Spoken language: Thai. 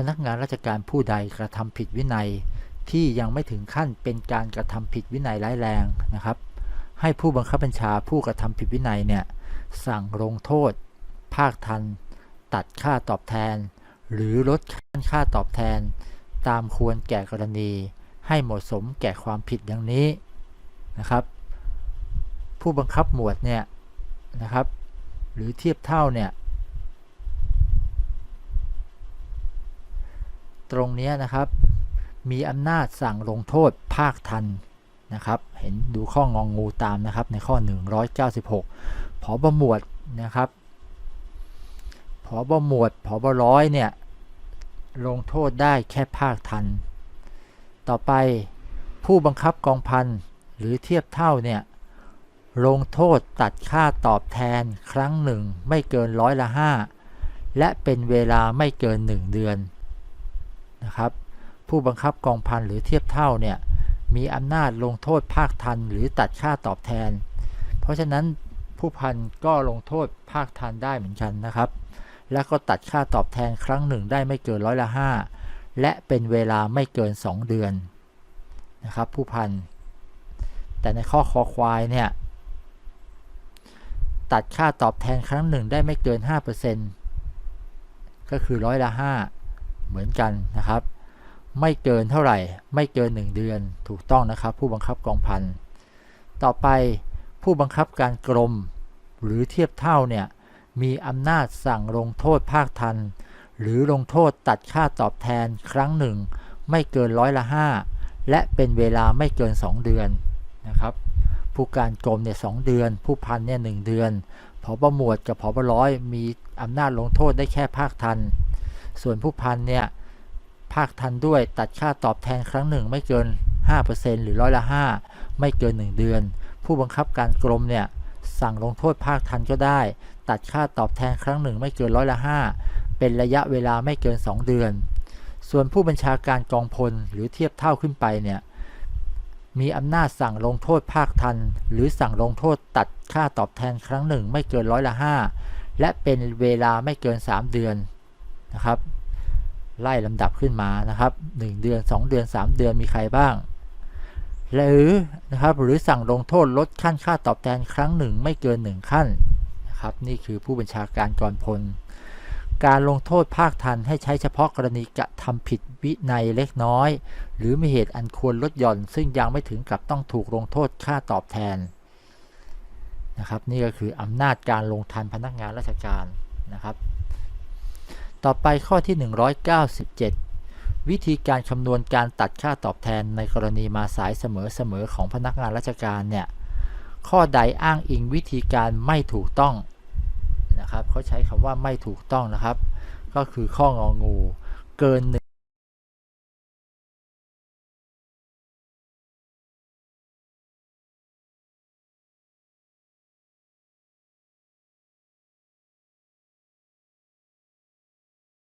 พนักงานราชการผู้ใดกระทำผิดวินัย ที่ยังไม่ถึงขั้นเป็นการกระทำผิดวินัยร้ายแรงนะครับ ให้ผู้บังคับบัญชาผู้กระทำผิดวินัยเนี่ยสั่งลงโทษ ภาคทัน ตัดค่าตอบแทน หรือลดค่าตอบแทน ตามควรแก่กรณี ให้เหมาะสมแก่ความผิดดังนี้นะครับ ผู้บังคับหมวดเนี่ยนะครับ หรือเทียบเท่าเนี่ย ตรงนี้นะครับ มีอำนาจสั่งลงโทษภาคทันนะครับ เห็นดูข้ององงูตามนะครับในข้อ 196ผอบหมวดนะครับผอบหมวดผอบร้อยเนี่ยลงโทษได้แค่ภาคทัน ต่อไปผู้บังคับกองพันหรือเทียบเท่าเนี่ยลงโทษตัดค่าตอบแทนครั้งหนึ่งไม่เกินร้อยละห้าและเป็นเวลาไม่เกิน1เดือน นะครับผู้บังคับกองพันหรือเทียบเท่าเนี่ยมีอำนาจลงโทษภาคทันหรือตัดค่าตอบแทน เพราะฉะนั้นผู้พันก็ลงโทษภาคทันได้เหมือนกันนะครับ และก็ตัดค่าตอบแทนครั้งหนึ่งได้ไม่เกินร้อยละห้าและเป็นเวลาไม่เกิน 2 เดือนนะครับผู้พัน แต่ในข้อคอควายเนี่ยตัดค่าตอบแทนครั้งหนึ่งได้ไม่เกิน 5%ก็คือร้อยละ5 เหมือนกันนะครับ ไม่เกินเท่าไหร่ ไม่เกิน 1 เดือนถูกต้องนะครับ ผู้บังคับกองพันต่อไปผู้บังคับการกรม หรือเทียบเท่าเนี่ยมีอำนาจสั่งลงโทษภาคทัน หรือลงโทษตัดค่าตอบแทนครั้งหนึ่ง ไม่เกินร้อยละ5และเป็นเวลาไม่เกิน 2 เดือนนะครับ ผู้การกรมเนี่ยสเดือน ผู้พันเนี่ยหเดือนผบหมวดกับผบร้อยมีอำนาจลงโทษได้แค่ภาคทัน ส่วนผู้พันเนี่ยภาคทันด้วยตัดค่าตอบแทนครั้งหนึ่งไม่เกิน 5%หรือร้อยละ 5 ไม่เกิน 1 เดือน ผู้บังคับการกรมเนี่ยสั่งลงโทษภาคทันก็ได้ ตัดค่าตอบแทนครั้งหนึ่งไม่เกินร้อยละ 5 เป็นระยะเวลาไม่เกิน 2 เดือน ส่วนผู้บัญชาการกองพลหรือเทียบเท่าขึ้นไปเนี่ยมีอำนาจสั่งลงโทษภาคทัน หรือสั่งลงโทษตัดค่าตอบแทนครั้งหนึ่งไม่เกินร้อยละ 5 และเป็นเวลาไม่เกิน 3 เดือน นะครับ ไล่ลำดับขึ้นมานะครับ 1 เดือน 2 เดือน 3 เดือนมีใครบ้าง หรือนะครับหรือสั่งลงโทษลดขั้นค่าตอบแทนครั้งหนึ่งไม่เกิน 1 ขั้นนะครับนี่คือผู้บัญชาการกองพล การลงโทษภาคทันให้ใช้เฉพาะกรณีกระทำผิดวินัยเล็กน้อย หรือมีเหตุอันควรลดหย่อน ซึ่งยังไม่ถึงกับต้องถูกลงโทษค่าตอบแทนนะครับนี่ก็คืออำนาจการลงทันพนักงานราชการนะครับ ต่อไปข้อที่ 197 วิธีการคำนวณการตัดค่าตอบแทนในกรณีมาสายเสมอๆของพนักงานราชการเนี่ย ข้อใดอ้างอิงวิธีการไม่ถูกต้องนะครับเขาใช้คำว่าไม่ถูกต้องนะครับ ก็คือข้ององูเกิน